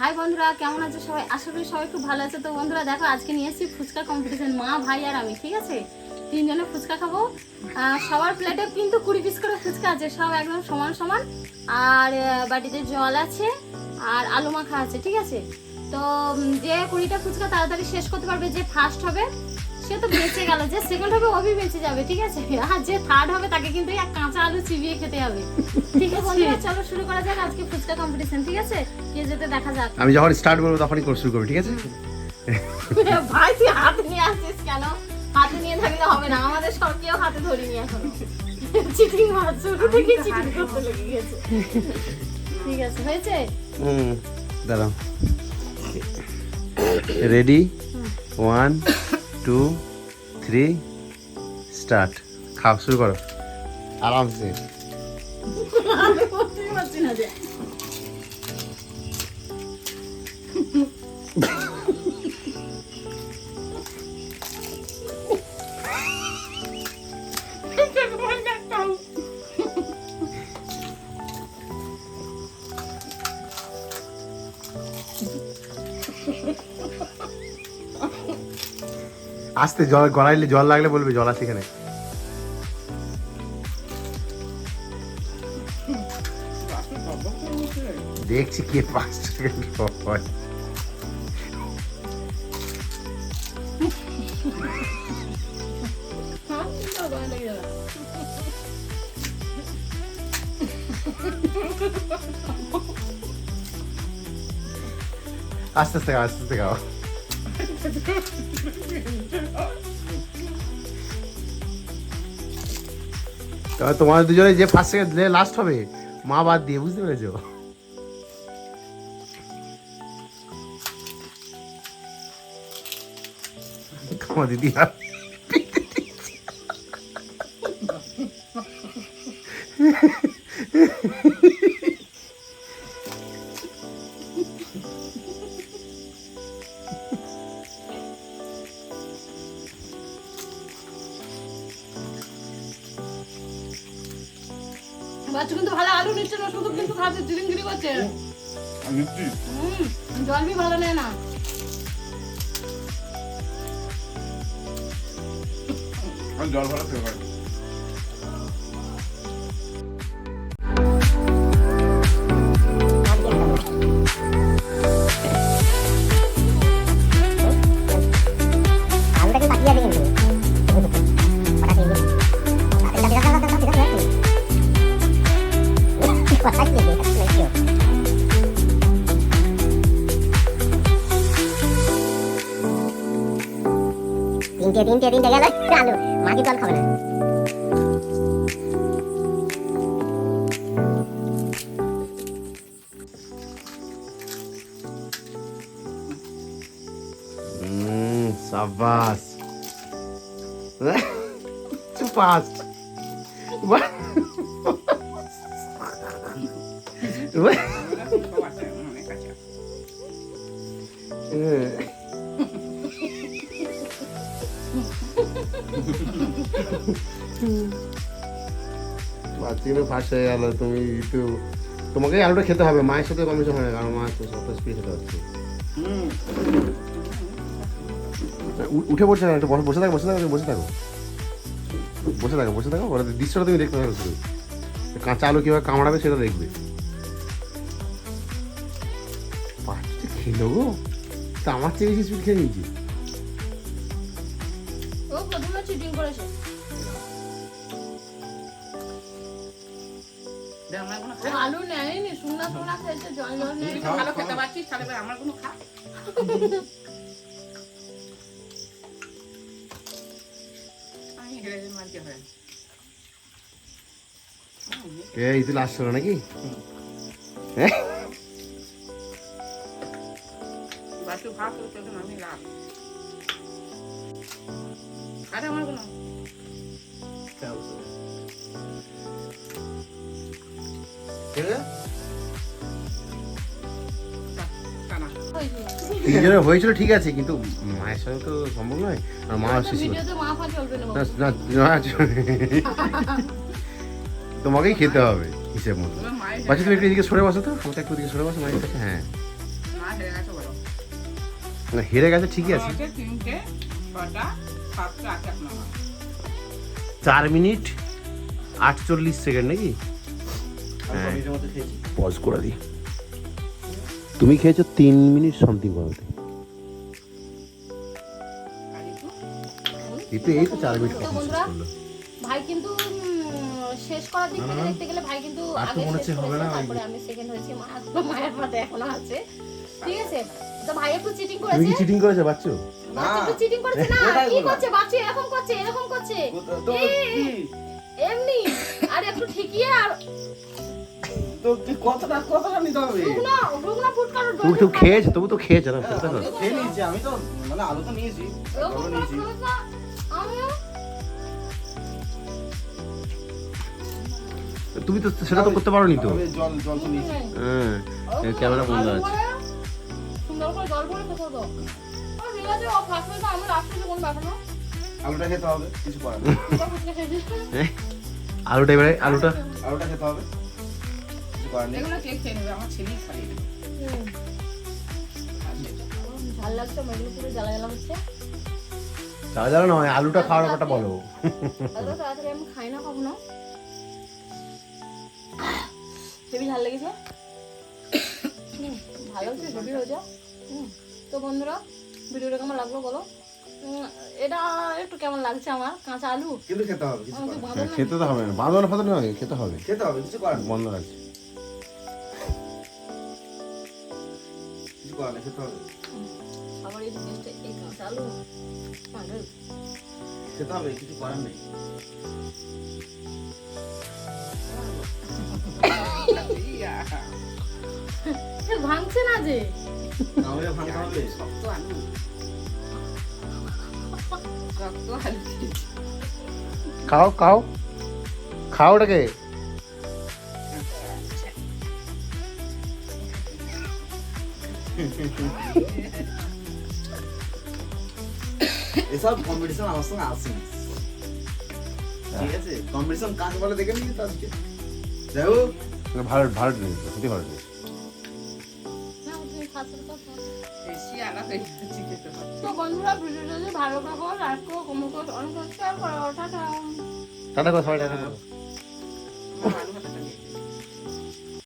High বন্ধুরা, কেমন আছে সবাই? আশা করি সবাই খুব ভালো আছে। তো বন্ধুরা, দেখো, আজকে নিয়ে এসেছি ফুচকা কম্পিটিশন মা, ভাই আর আমি, ঠিক আছে? তিনজনে ফুচকা খাব। সবার প্লেটে কিন্তু কুড়ি পিস করে ফুচকা আছে, সব একদম সমান সমান। আর বাটিতে জল আছে, আর আলু মাখা আছে, ঠিক আছে? তো যে কুড়িটা ফুচকা তাড়াতাড়ি শেষ করতে পারবে, যে ফার্স্ট হবে সে তো বেঁচে গেল যে সেকেন্ড হবে অভি বেঁচে যাবে ঠিক আছে? আর যে থার্ড হবে তাকে কিন্তু এক কাঁচা আলু চিবিয়ে খেতে হবে। ঠিক আছে বন্ধুরা চলো শুরু করা যাক আজকে ফুচকা কম্পিটিশন ঠিক আছে? কে যেতে দেখা যাক। আমি যখন স্টার্ট করব তখনই করে শুরু করব ঠিক আছে? ভাই তুই হাতে নিয়ে আসিস কেন? হাতে নিয়ে থাকলে হবে না আমাদের সব কেউ হাতে ধরিনি এখনও। চিটিং মার শুরু থেকে চিটিং করতে লেগে গেছে। ঠিক আছে হয়েছে? হুম দাঁড়াও। Ready one two three start খাও শুরু করো। আরামসে। আস্তে জল গলাইলে জল লাগলে বলবি, জল আছে এখানে দেখছি কে পাঁচ। আস্তে আস্তে আস্তে আস্তে খাও তবে তোমার দুজনে যে ফার্স্ট সেকেন্ড লাস্ট হবে মা বাদ দিয়ে বুঝতে পেরেছ? দিদি বাচ্চা কিন্তু ভালো আলু নিচ্ছে না শুধু কিন্তু খাচ্ছে জিরিঙ্গিরি করছে। হুম জল বি ভালো নেয় না। জল ভালো খেতে তিনটে তিনটে তিনটে গেল আলু মাটি জল খাবে না Mm, সাবাস Too fast. What? বাচ্চাগুলো ফার্স্ট হয়ে গেল, তুমি একটু তোমাকে আলুটা খেতে হবে, মায়ের সাথে কমিশন হয় না কারণ মা তো সত স্পিড খেতে উ- উঠে পড়ছে না একটু বসে থাকো বসে থাকো বসে থাকো। বসে থাকো বসে থাকো দৃশ্যটা তুমি দেখতে থাকো শুধু। কাঁচা আলু কীভাবে কামড়াবে সেটা দেখবে। খেলো গো তা আমার চেয়ে বেশি স্পিড খেয়ে নিয়েছি ও প্রথমে চিটিং করেছে। ও আলু নেয়নি শুকনা শুকনা খেয়েছে জল জল নেয়নি। ভালো খেতে পারছিস তাহলে আমার কোনো খা। আমি হেরে যাই মানতে এই তুই লাস্ট নাকি? হ্যাঁ? ভাত আমি লাভ আরে আমার কোনো? তিনজনের হয়েছিল ঠিক আছে কিন্তু মায়ের সাথে তো সম্ভব নয়। আর মা চলবে না তোমাকেই খেতে হবে হিসেব মতো। বাচ্চা তুমি একটু এদিকে সরে বসো তো। একটু এদিকে সরে বসো মায়ের কাছে হ্যাঁ। মা হেরে গেছে বলো। না হেরে গেছে ঠিকই আছে। তিনটে ছটা সাতটা আট চার মিনিট আটচল্লিশ সেকেন্ড নাকি? পজ করে দিই। তুমি খেয়েছো তিন মিনিট সামথিং করতে আর এই তো এই তো চার মিনিট তো কখন শেষ করল। ভাই কিন্তু শেষ করার দিক থেকে দেখতে গেলে ভাই কিন্তু আগে মনে শেষ হবে করেছে না, তারপরে আমি সেকেন্ড হয়েছি মা এখনও মায়ের মধ্যে এখনও আছে। ঠিক আছে? তো ভাই একটু চিটিং তুমি করেছে? চিটিং করেছ বাচ্চু? বাচ্চা একটু চিটিং করেছে? না কি করছে বাচ্চা? এরকম করছে এরকম করছে। তো এমনি। আর একটু ঠিকিয়ে আর তো কি কতটা কতটা নিতে হবে? শুকনো শুকনো ফুটকার তুমি তো খেয়েছো তবু তো খেয়েছো না খেতে আমি খেয়ে নিয়েছি আমি তো মানে আলু তো নিয়েছি। নিয়েছি। তুমি তো সেটা তো করতে পারো নি তো জল জল তো নিয়েছি। হ্যাঁ ক্যামেরা বন্ধ আছে। জল ঠিক আছে ও না কোনো ব্যাপার না। আলুটা খেতে হবে কিছু করার? হ্যাঁ? আলুটা এবারে আলুটা? আলুটা খেতে হবে কিছু করার নেই। এগুলো কে খেয়ে নেবে আমার ছেলেই খাইয়ে ঝাল লাগছে পুরো জ্বালা জ্বালা হচ্ছে। যা যা নয় আলুটা খাওয়ার ব্যাপারটা বলো। এত তাড়াতাড়ি আমি খাই না হেবি ঝাল লেগেছে। ভালো হচ্ছে হেবি তো বন্ধুরা ভিডিওটা কেমন লাগল বলো? উম, এটা একটু কেমন লাগছে আমার? কাঁচা আলু? কিন্তু খেতে হবে কিছু আমাকে করার নেই। বাঁধন না খেতে তো হবে না। বাঁধানো ফাঁধানো নয় খেতে হবে। খেতে হবে কিছু করার নেই। বন্ধ আছে কিছু করার নেই খেতে হবে। আবার এই জিনিসটা এই কাঁচা আলু? ভালো। খেতে হবে কিছু করার নেই। ইয়া, এ ভাঙছে না যে। আমাকে ভাঙতে হবে। শক্ত আলু শক্ত আলু খাও খাও। খাও ওটাকে। এসব কম্পিটিশন আমার সঙ্গে আসেনি। ঠিক আছে? কম্পিটিশন কাকে বলে দেখে নিবি তো আজকে? যাই হোক। ভালো ভালো জিনিস সত্যি ভালো জিনিস না, তুমি খাচ্ছো তো বন্ধুরা ভিডিওটা যদি ভালো লাগো লাইক করো কমেন্ট করো অনেক শেয়ার করো টাটা। টাটা করে সবাই টাটা। করো